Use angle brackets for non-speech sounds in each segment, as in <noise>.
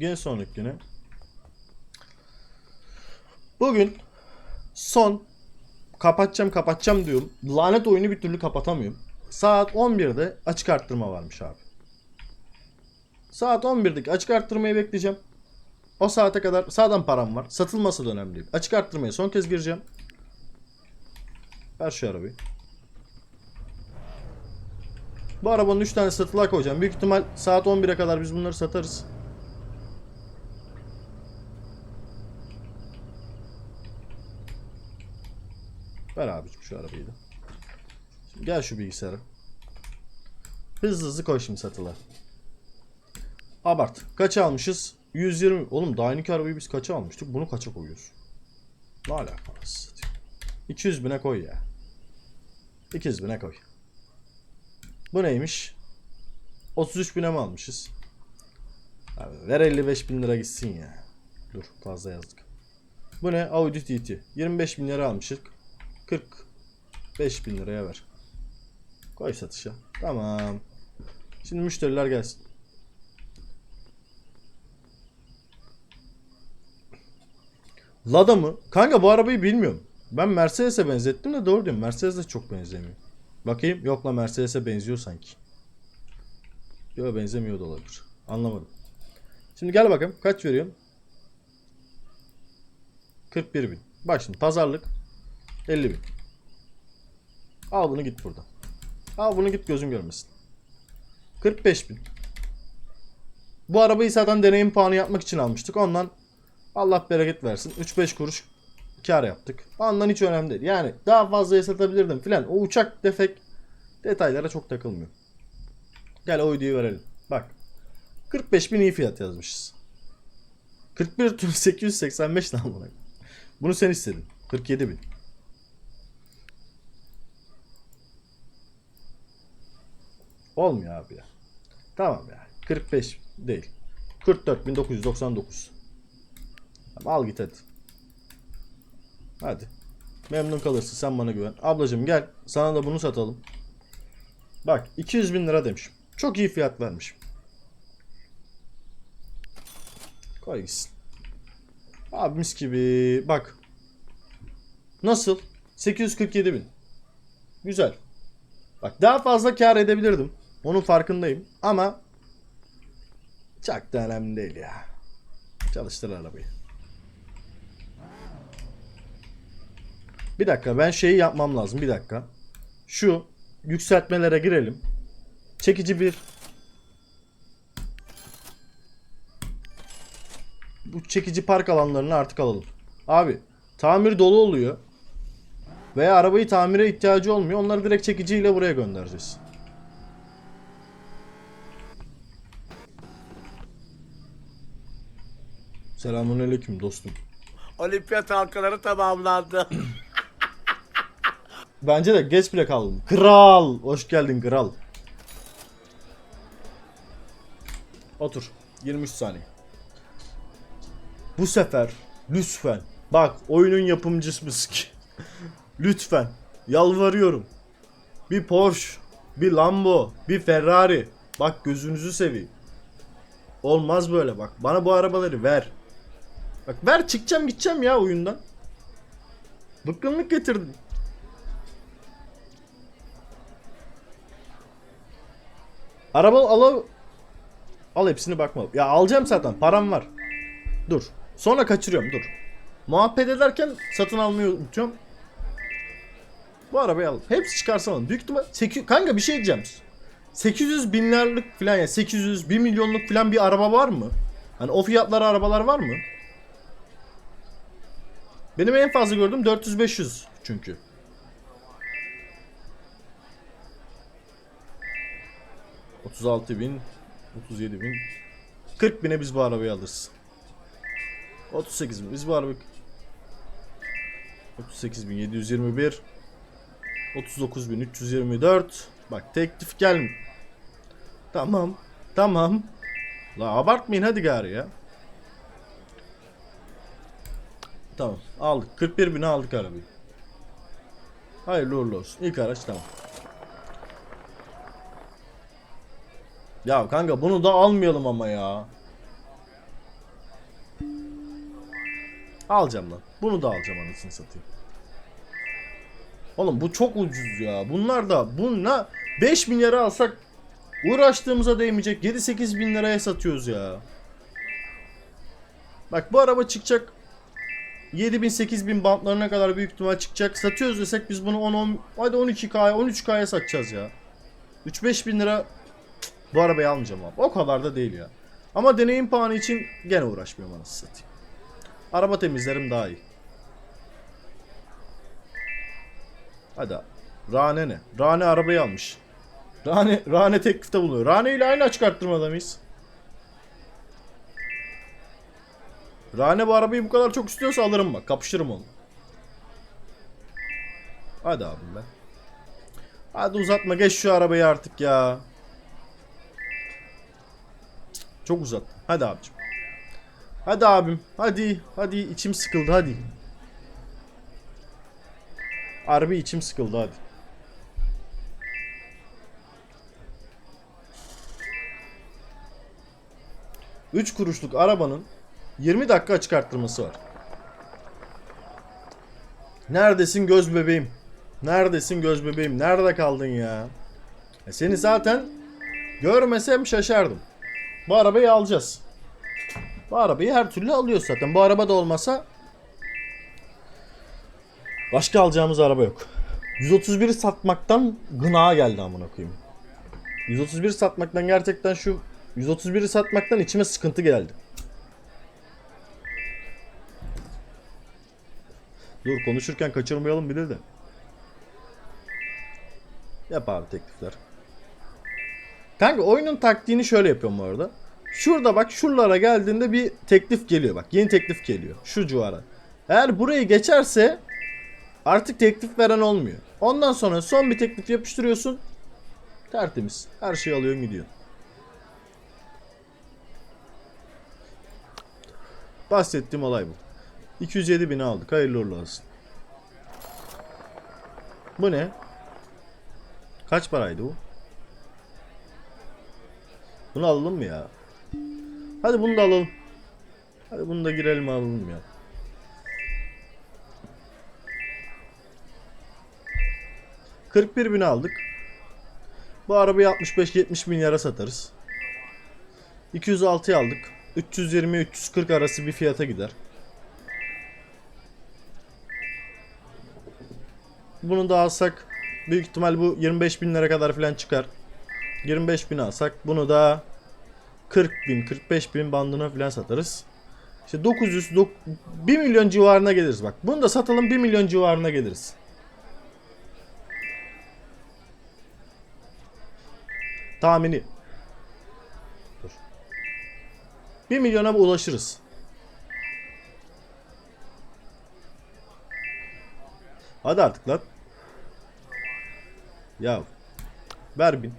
Gün sonraki güne. Bugün son kapatacağım kapatacağım diyorum. Lanet oyunu bir türlü kapatamıyorum. Saat 11'de açık arttırma varmış abi. Saat 11'deki açık arttırmayı bekleyeceğim. O saate kadar sağdan param var. Satılması da önemli değil. Açık arttırmaya son kez gireceğim. Ver şu arabayı. Bu arabanın 3 tane satılığa koyacağım. Büyük ihtimal saat 11'e kadar biz bunları satarız. Ver abicim şu arabayı da. Şimdi gel şu bilgisayara. Hızlı hızlı koy şimdi satılar. Abart. Kaç almışız? 120. Oğlum daha yeni arabayı biz kaça almıştık? Bunu kaça koyuyoruz? Ne alakası? 200 bine koy ya. 200 bine koy. Bu neymiş? 33 bine mi almışız? Abi ver 55 bin lira gitsin ya. Dur fazla yazdık. Bu ne? Audi TT. 25 bin lira almıştık. 45 bin liraya ver. Koy satışa. Tamam. Şimdi müşteriler gelsin. Lada mı? Kanka bu arabayı bilmiyorum. Ben Mercedes'e benzettim de doğru diyorum. Mercedes de çok benzemiyor. Bakayım. Yok la Mercedes'e benziyor sanki. Yok benzemiyor da olabilir. Anlamadım. Şimdi gel bakalım. Kaç veriyorsun? 41 bin. Bak şimdi pazarlık 50 bin. Al bunu git buradan. Al bunu git gözün görmesin. 45 bin. Bu arabayı zaten deneyim puanı yapmak için almıştık. Ondan Allah bereket versin. 3-5 kuruş kar yaptık. Ondan hiç önemli değil. Yani daha fazla satabilirdim filan. O uçak defek detaylara çok takılmıyor. Gel o videoyu verelim. Bak. 45 bin iyi fiyat yazmışız. 41 tüm 885 ne? Bunu sen istedin. 47 bin. Olmuyor abi ya. Tamam ya. 45 değil. 44.999. Tamam, al git hadi. Hadi. Memnun kalırsın sen bana güven. Ablacım gel sana da bunu satalım. Bak 200 bin lira demişim. Çok iyi fiyat vermişim. Koy gitsin. Abi mis gibi. Bak. Nasıl? 847 bin. Güzel. Bak daha fazla kar edebilirdim. Onun farkındayım. Ama çok da önemli değil ya. Çalıştır arabayı. Bir dakika ben şeyi yapmam lazım. Bir dakika. Şu yükseltmelere girelim. Çekici bir bu çekici park alanlarını artık alalım. Abi tamir dolu oluyor. Veya arabayı tamire ihtiyacı olmuyor. Onları direkt çekiciyle buraya göndereceğiz. Selamünaleyküm dostum. Olimpiyat halkaları tamamlandı. <laughs> Bence de geç bile kaldım. Kral. Hoş geldin kral. Otur. 23 saniye. Bu sefer lütfen. Bak oyunun yapımcısı mısın? lütfen. Yalvarıyorum. Bir Porsche, bir Lambo, bir Ferrari. Bak gözünüzü seveyim. Olmaz böyle bak. Bana bu arabaları ver. Bak ver çıkacağım gideceğim ya oyundan. Bıkkınlık getirdin. Araba al al hepsini bakma. Ya alacağım zaten param var. Dur. Sonra kaçırıyorum dur. Muhabbet ederken satın almayı unutuyorum. Bu arabayı al. Hepsi çıkarsa alın. Büyük ihtimal 800 kanka bir şey diyeceğim. 800 binlerlik falan ya 800 1 milyonluk falan bir araba var mı? Hani o fiyatlara arabalar var mı? Benim en fazla gördüğüm 400-500 çünkü. ...36 bin... ...37 bin... ...40 bine biz bu arabayı alırız. 38 bin biz bu arabayı... 38 bin 721... 39 bin 324... ...bak teklif gel... ...tamam... ...tamam... ...la abartmayın hadi gari ya... Tamam aldık 41 bine aldık arabayı. Hayırlı uğurlu olsun. İlk araç tamam. Ya kanka bunu da almayalım ama ya. Alacağım lan. Bunu da alacağım anasını satayım. Oğlum bu çok ucuz ya. Bunlar da bununla 5 milyara alsak uğraştığımıza değmeyecek. 7-8 bin liraya satıyoruz ya. Bak bu araba çıkacak 7000 8000 bantlarına kadar büyük ihtimal çıkacak. Satıyoruz desek biz bunu 10 10 hadi 12K'ya 13K'ya satacağız ya. 3-5 bin lira bu arabayı almayacağım abi. O kadar da değil ya. Ama deneyim puanı için gene uğraşmıyorum anasını satayım. Araba temizlerim daha iyi. Hadi abi. Rane ne? Rane arabayı almış. Rane, Rane teklifte bulunuyor. Rane ile aynı açık arttırmada mıyız? Rane bu arabayı bu kadar çok istiyorsa alırım bak. Kapışırım onu. Hadi abim be. Hadi uzatma geç şu arabayı artık ya. Çok uzat. Hadi abicim. Hadi abim. Hadi. Hadi içim sıkıldı hadi. Harbi içim sıkıldı hadi. Üç kuruşluk arabanın 20 dakika açık arttırması var. Neredesin göz bebeğim? Neredesin göz bebeğim? Nerede kaldın ya? E seni zaten görmesem şaşardım. Bu arabayı alacağız. Bu arabayı her türlü alıyoruz zaten. Bu araba da olmasa başka alacağımız araba yok. 131'i satmaktan gına geldi amına koyayım. 131 satmaktan gerçekten şu 131'i satmaktan içime sıkıntı geldi. Dur konuşurken kaçırmayalım bir de. Yap abi teklifler. Kanka oyunun taktiğini şöyle yapıyorum bu arada. Şurada bak şuralara geldiğinde bir teklif geliyor bak. Yeni teklif geliyor. Şu civara. Eğer burayı geçerse artık teklif veren olmuyor. Ondan sonra son bir teklif yapıştırıyorsun. Tertemiz. Her şeyi alıyorsun gidiyorsun. Bahsettiğim olay bu. 207 bini aldık. Hayırlı uğurlu olsun. Bu ne? Kaç paraydı bu? Bunu alalım mı ya? Hadi bunu da alalım. Hadi bunu da girelim alalım ya. ...41 bin aldık. Bu arabayı 65-70 milyara satarız. 206'ya aldık. 320-340 arası bir fiyata gider. Bunu da alsak büyük ihtimal bu 25 bin lira kadar falan çıkar. 25 bin alsak bunu da 40 bin 45 bin bandına falan satarız. İşte 900 dok- 1 milyon civarına geliriz bak. Bunu da satalım 1 milyon civarına geliriz. Tahmini. Dur. 1 milyona ulaşırız. Hadi artık lan. Ya. Ver bin.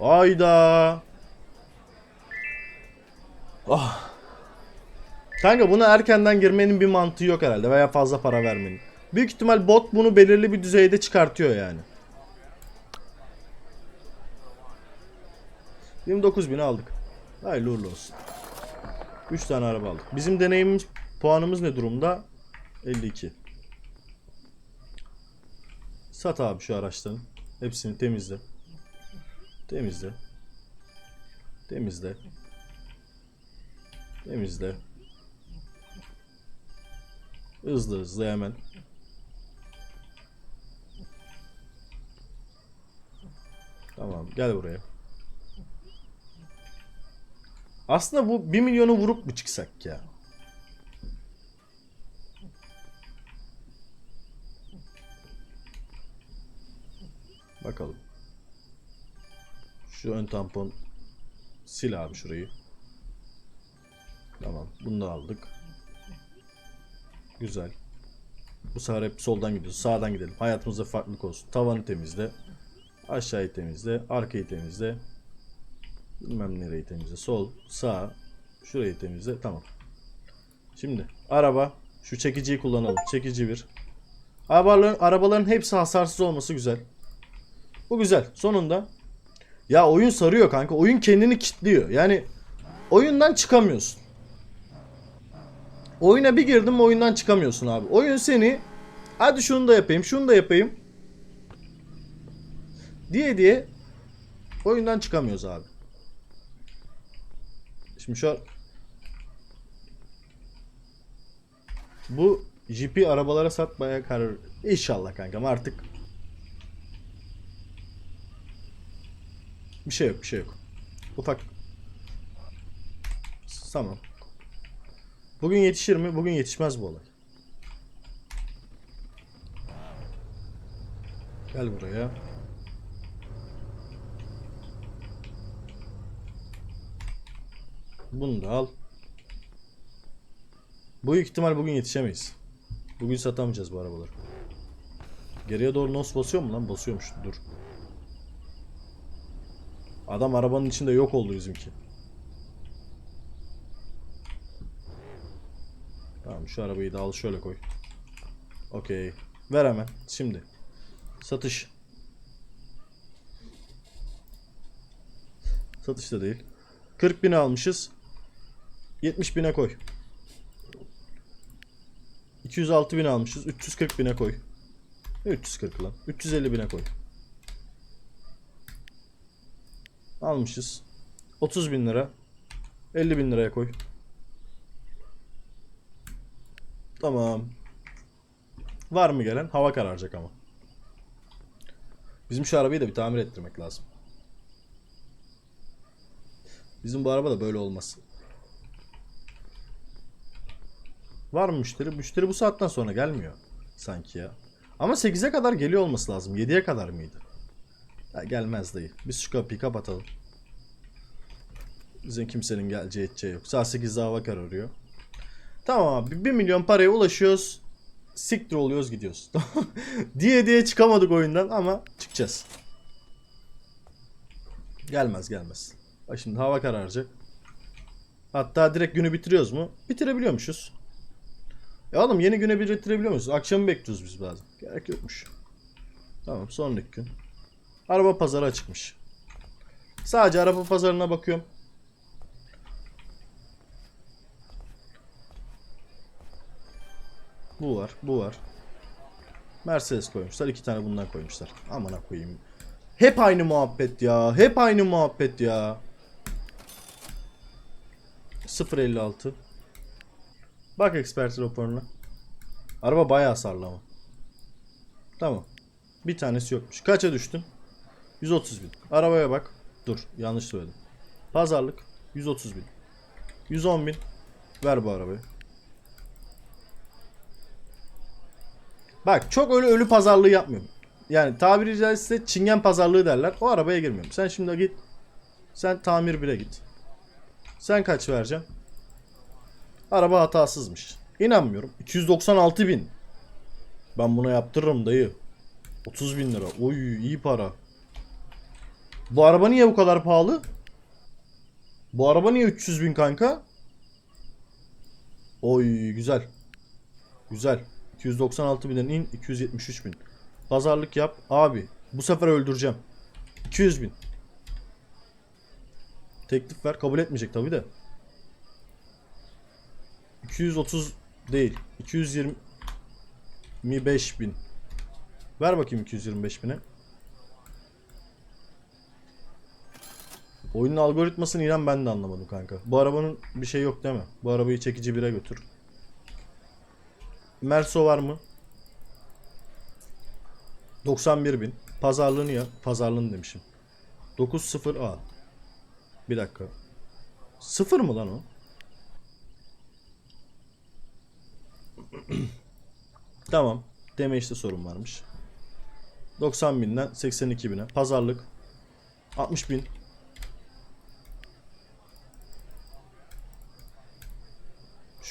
Ayda. Ah. Kanka buna erkenden girmenin bir mantığı yok herhalde veya fazla para vermenin. Büyük ihtimal bot bunu belirli bir düzeyde çıkartıyor yani. 29 bin aldık. Hayırlı uğurlu olsun. 3 tane araba aldık. Bizim deneyimimiz puanımız ne durumda? 52. Sat abi şu araçların. Hepsini temizle. Temizle. Temizle. Temizle. Hızlı hızlı hemen. Tamam gel buraya. Aslında bu 1 milyonu vurup mu çıksak ya? Şu ön tampon sil abi şurayı. Tamam. Bunu da aldık. Güzel. Bu sefer hep soldan gidiyoruz. Sağdan gidelim. Hayatımızda farklılık olsun. Tavanı temizle. Aşağıyı temizle. Arkayı temizle. Bilmem nereyi temizle. Sol, sağ. Şurayı temizle. Tamam. Şimdi araba. Şu çekiciyi kullanalım. Çekici bir. Arabaların, arabaların hepsi hasarsız olması güzel. Bu güzel. Sonunda ya oyun sarıyor kanka. Oyun kendini kilitliyor. Yani oyundan çıkamıyorsun. Oyuna bir girdim oyundan çıkamıyorsun abi. Oyun seni hadi şunu da yapayım, şunu da yapayım diye diye oyundan çıkamıyoruz abi. Şimdi şu an bu GP arabalara satmaya karar İnşallah kankam artık bir şey yok bir şey yok. Ufak Tamam. Bugün yetişir mi? Bugün yetişmez bu olay. Gel buraya. Bunu da al. Büyük ihtimal bugün yetişemeyiz. Bugün satamayacağız bu arabaları. Geriye doğru nos basıyor mu lan? Basıyormuş. Dur. Adam arabanın içinde yok oldu bizimki. Tamam şu arabayı da al şöyle koy. Okey. Ver hemen. Şimdi. Satış. Satış da değil. 40 bin almışız. 70 bine koy. 206 bin almışız. 340 bine koy. Ne 340 lan. 350 bine koy. Almışız. 30 bin lira. 50 bin liraya koy. Tamam. Var mı gelen? Hava kararacak ama. Bizim şu arabayı da bir tamir ettirmek lazım. Bizim bu araba da böyle olmaz. Var mı müşteri? Müşteri bu saatten sonra gelmiyor. Sanki ya. Ama 8'e kadar geliyor olması lazım. 7'ye kadar mıydı? Ya gelmez dayı. Biz şu kapıyı kapatalım. Bizim kimsenin geleceği edeceği yok. Saat 8'de hava kararıyor. Tamam abi 1 milyon paraya ulaşıyoruz. Siktir oluyoruz gidiyoruz. <laughs> diye diye çıkamadık oyundan ama çıkacağız. Gelmez gelmez. Bak şimdi hava kararacak. Hatta direkt günü bitiriyoruz mu? Bitirebiliyormuşuz. Ya oğlum yeni güne bitirebiliyor muyuz? Akşamı bekliyoruz biz bazen. Gerek yokmuş. Tamam sonraki gün. Araba pazarı açıkmış. Sadece araba pazarına bakıyorum. Bu var, bu var. Mercedes koymuşlar. iki tane bundan koymuşlar. Amına koyayım. Hep aynı muhabbet ya. Hep aynı muhabbet ya. 056. Bak expert raporuna. Araba bayağı hasarlı ama. Tamam. Bir tanesi yokmuş. Kaça düştün? 130 bin. Arabaya bak. Dur yanlış söyledim. Pazarlık 130 bin. 110 bin. Ver bu arabayı. Bak çok öyle ölü pazarlığı yapmıyorum. Yani tabiri caizse çingen pazarlığı derler. O arabaya girmiyorum. Sen şimdi git. Sen tamir 1'e git. Sen kaç vereceksin? Araba hatasızmış. İnanmıyorum. 296 bin. Ben buna yaptırırım dayı. 30 bin lira. Oy iyi para. Bu araba niye bu kadar pahalı? Bu araba niye 300 bin kanka? Oy güzel. Güzel. 296 binden in 273 bin. Pazarlık yap. Abi bu sefer öldüreceğim. 200 bin. Teklif ver. Kabul etmeyecek tabi de. 230 değil. 225 bin. Ver bakayım 225 bine. Oyunun algoritmasını inan ben de anlamadım kanka. Bu arabanın bir şey yok değil mi? Bu arabayı çekici bire götür. Merso var mı? 91 bin. Pazarlığını yap. Pazarlığını demişim. 90 A. Bir dakika. Sıfır mı lan o? <clears throat> tamam. Deme işte sorun varmış. 90 binden 82 bine. Pazarlık. 60 bin.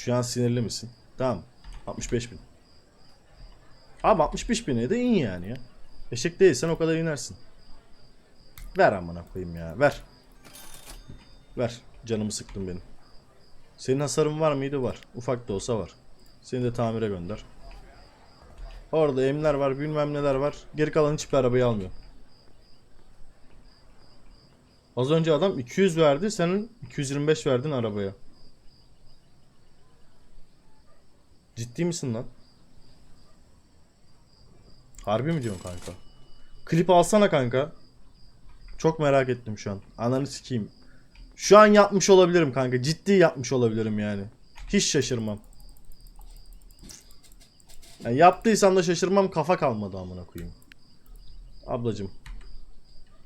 Şu an sinirli misin? Tamam. 65 bin. Abi 65 bine de in yani ya. Eşek değilsen o kadar inersin. Ver amına koyayım ya. Ver. Ver. Canımı sıktın benim. Senin hasarın var mıydı? Var. Ufak da olsa var. Seni de tamire gönder. Orada emler var, bilmem neler var. Geri kalan hiçbir arabayı almıyor. Az önce adam 200 verdi, senin 225 verdin arabaya. Ciddi misin lan? Harbi mi diyorsun kanka? Klip alsana kanka. Çok merak ettim şu an. Ananı sikeyim. Şu an yapmış olabilirim kanka. Ciddi yapmış olabilirim yani. Hiç şaşırmam. Yani yaptıysam da şaşırmam kafa kalmadı amına koyayım. Ablacım.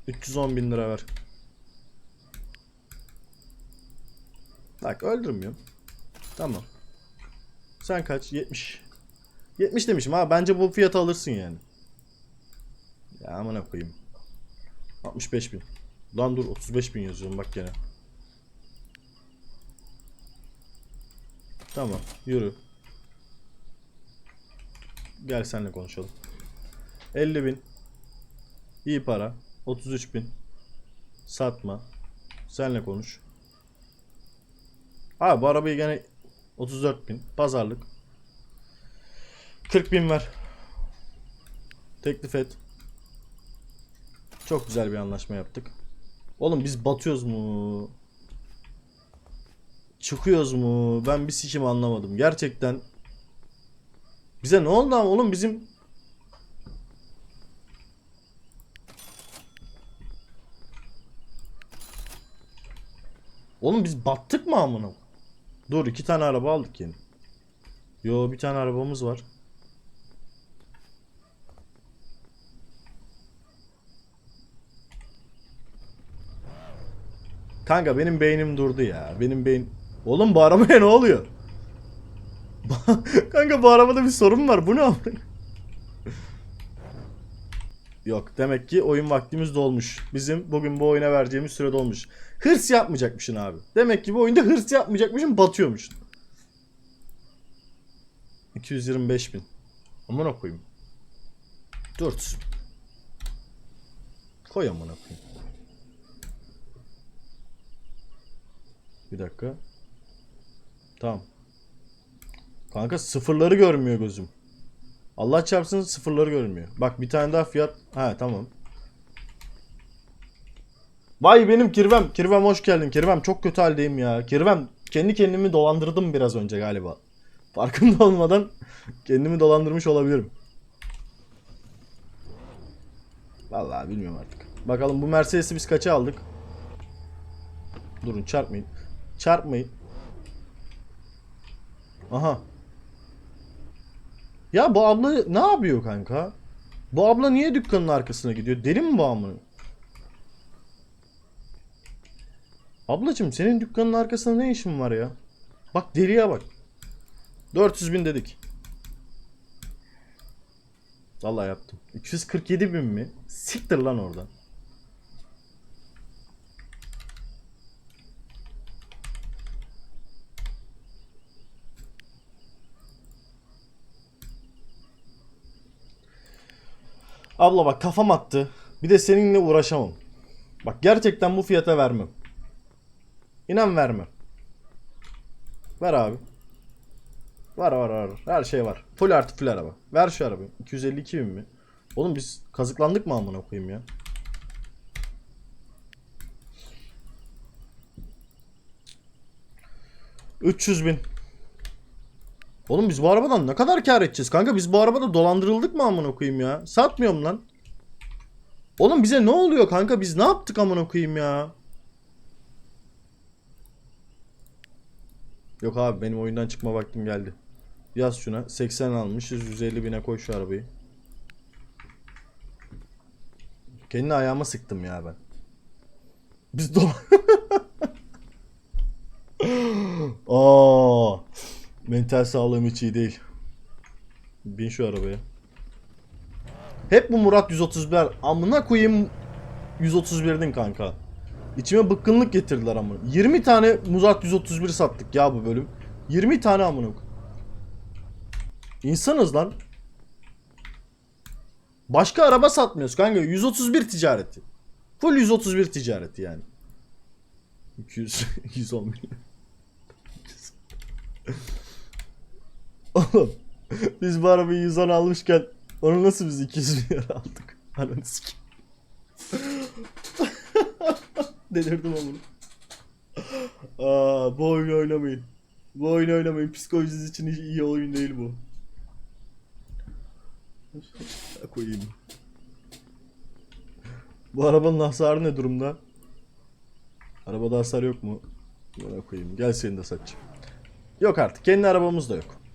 310 bin lira ver. Bak öldürmüyorum. Tamam. Sen kaç? 70. 70 demişim ha. Bence bu fiyata alırsın yani. Ya amına koyayım. 65 bin. Lan dur 35 bin yazıyorum bak gene. Tamam yürü. Gel seninle konuşalım. 50 bin. İyi para. 33 bin. Satma. Senle konuş. Abi bu arabayı gene 34 bin. Pazarlık. 40 bin ver. Teklif et. Çok güzel bir anlaşma yaptık. Oğlum biz batıyoruz mu? Çıkıyoruz mu? Ben bir sikim anlamadım. Gerçekten. Bize ne oldu ama oğlum bizim Oğlum biz battık mı amına? Dur iki tane araba aldık yeni. Yo bir tane arabamız var. Kanka benim beynim durdu ya. Benim beyin... Oğlum bu arabaya <laughs> ne oluyor? <laughs> Kanka bu arabada bir sorun var. Bu ne? Yok demek ki oyun vaktimiz dolmuş. Bizim bugün bu oyuna vereceğimiz süre dolmuş. Hırs yapmayacakmışsın abi. Demek ki bu oyunda hırs yapmayacakmışsın batıyormuşsun. 225 bin. Amına koyayım. 4. Koy amına koyayım. Bir dakika. Tamam. Kanka sıfırları görmüyor gözüm. Allah çarpsın sıfırları görünmüyor. Bak bir tane daha fiyat. Ha tamam. Vay benim kirvem. Kirvem hoş geldin. Kirvem çok kötü haldeyim ya. Kirvem kendi kendimi dolandırdım biraz önce galiba. <laughs> Farkında olmadan kendimi dolandırmış olabilirim. Vallahi bilmiyorum artık. Bakalım bu Mercedes'i biz kaça aldık? Durun çarpmayın. Çarpmayın. Aha. Ya bu abla ne yapıyor kanka? Bu abla niye dükkanın arkasına gidiyor? Deli mi bu amına? Ablacım senin dükkanın arkasında ne işin var ya? Bak deliye bak. 400 bin dedik. Vallahi yaptım. 247 bin mi? Siktir lan oradan. Abla bak kafam attı. Bir de seninle uğraşamam. Bak gerçekten bu fiyata vermem. İnan vermem. Ver abi. Var var var. Her şey var. Full artı full araba. Ver şu arabayı. 252 bin mi? Oğlum biz kazıklandık mı amına koyayım ya? ...300 bin. Oğlum biz bu arabadan ne kadar kar edeceğiz kanka? Biz bu arabada dolandırıldık mı amına koyayım ya? Satmıyorum lan. Oğlum bize ne oluyor kanka? Biz ne yaptık amına koyayım ya? Yok abi benim oyundan çıkma vaktim geldi. Yaz şuna. 80 almışız. 150 bine koy şu arabayı. Kendi ayağıma sıktım ya ben. Biz do... <laughs> Aa, mental sağlığım hiç iyi değil. Bin şu arabaya. Hep bu Murat 131. Amına koyayım 131'din kanka. İçime bıkkınlık getirdiler amına. 20 tane Murat 131 sattık ya bu bölüm. 20 tane amına. İnsanız lan. Başka araba satmıyoruz kanka. 131 ticareti. Full 131 ticareti yani. 200 110 milyon. Oğlum biz bu arabayı 110 almışken onu nasıl biz 200 milyar aldık? Ananı sikeyim. <laughs> Delirdim onu. Aa, bu oyunu oynamayın. Bu oyunu oynamayın. Psikolojiniz için iyi, oyun değil bu. koyayım. Bu arabanın hasarı ne durumda? Arabada hasar yok mu? Buna koyayım. Gel seni de satacağım. Yok artık. Kendi arabamız da yok.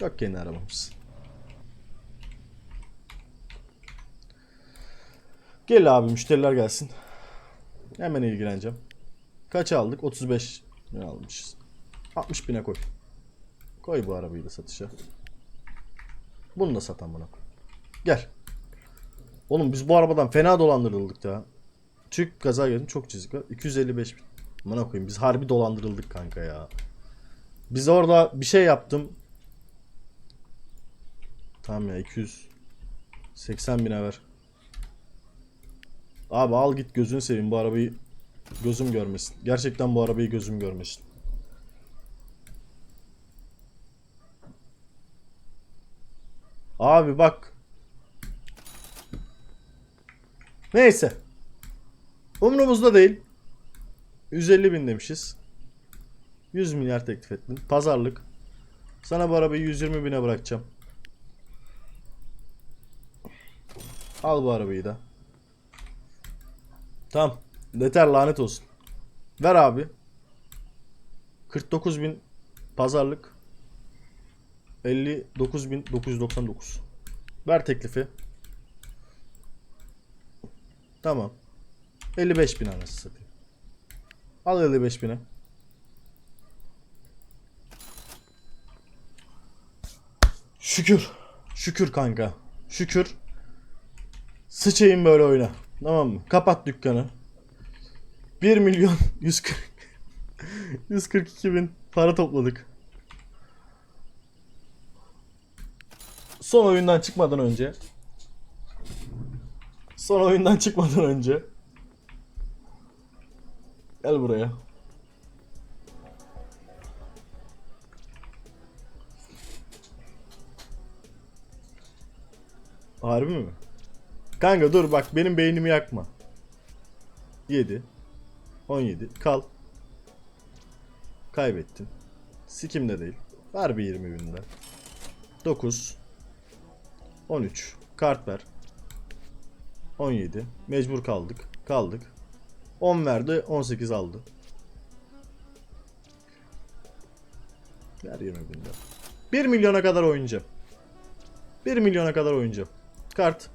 Yok kendi arabamız. Gel abi müşteriler gelsin. Hemen ilgileneceğim. Kaç aldık? 35 ne almışız? 60 bine koy. Koy bu arabayı da satışa. Bunu da satan bana. Gel. Oğlum biz bu arabadan fena dolandırıldık ya. Çık gaza gelin çok çizik var. 255 bin. Bana koyayım biz harbi dolandırıldık kanka ya. Biz orada bir şey yaptım. Tamam ya 280 bine ver. Abi al git gözünü seveyim bu arabayı gözüm görmesin. Gerçekten bu arabayı gözüm görmesin. Abi bak. Neyse. Umrumuzda değil. 150 bin demişiz. 100 milyar teklif ettin. Pazarlık. Sana bu arabayı 120 bine bırakacağım. Al bu arabayı da. Tamam. Yeter lanet olsun. Ver abi. 49 bin pazarlık. 59.999. Ver teklifi. Tamam. 55 bin anası satayım. Al 55 bine. Şükür. Şükür kanka. Şükür. Sıçayım böyle oyna. Tamam mı? Kapat dükkanı. 1 milyon <laughs> 140 142 bin para topladık. Son oyundan çıkmadan önce Son oyundan çıkmadan önce Gel buraya. Harbi mi? Kanka dur bak benim beynimi yakma. 7 17 kal. Kaybettin. Sikimde değil. Ver bir 20 binden. 9 13 kart ver. 17 mecbur kaldık. Kaldık. 10 verdi 18 aldı. Ver 20 binden. 1 milyona kadar oynayacağım. 1 milyona kadar oynayacağım. Kart.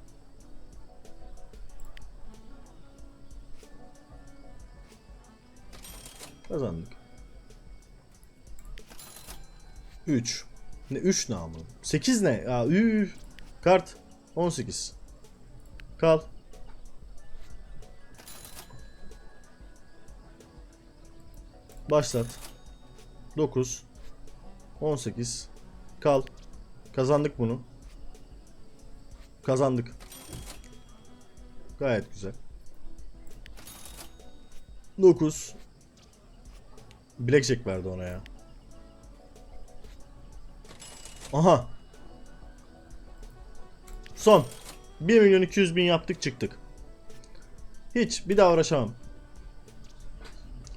Kazandık. 3. Ne 3 ne ama? 8 ne? Ya üf. Kart 18. Kal. Başlat. 9 18 Kal. Kazandık bunu. Kazandık. Gayet güzel. 9 Blackjack verdi ona ya. Aha. Son. 1 milyon 200 bin yaptık çıktık. Hiç bir daha uğraşamam.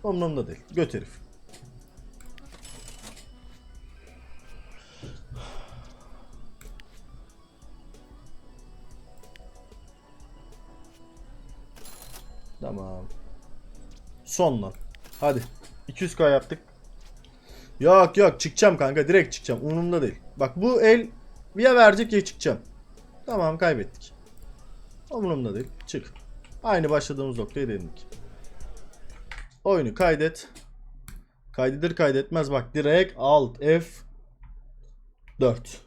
Umurumda değil. Göt herif. Tamam. Son lan. Hadi. 200k yaptık. Yok yok çıkacağım kanka direkt çıkacağım umurumda değil. Bak bu el ya verecek ya çıkacağım. Tamam kaybettik. Umurumda değil çık. Aynı başladığımız noktaya değindik. Oyunu kaydet. Kaydedir kaydetmez bak direkt alt F 4.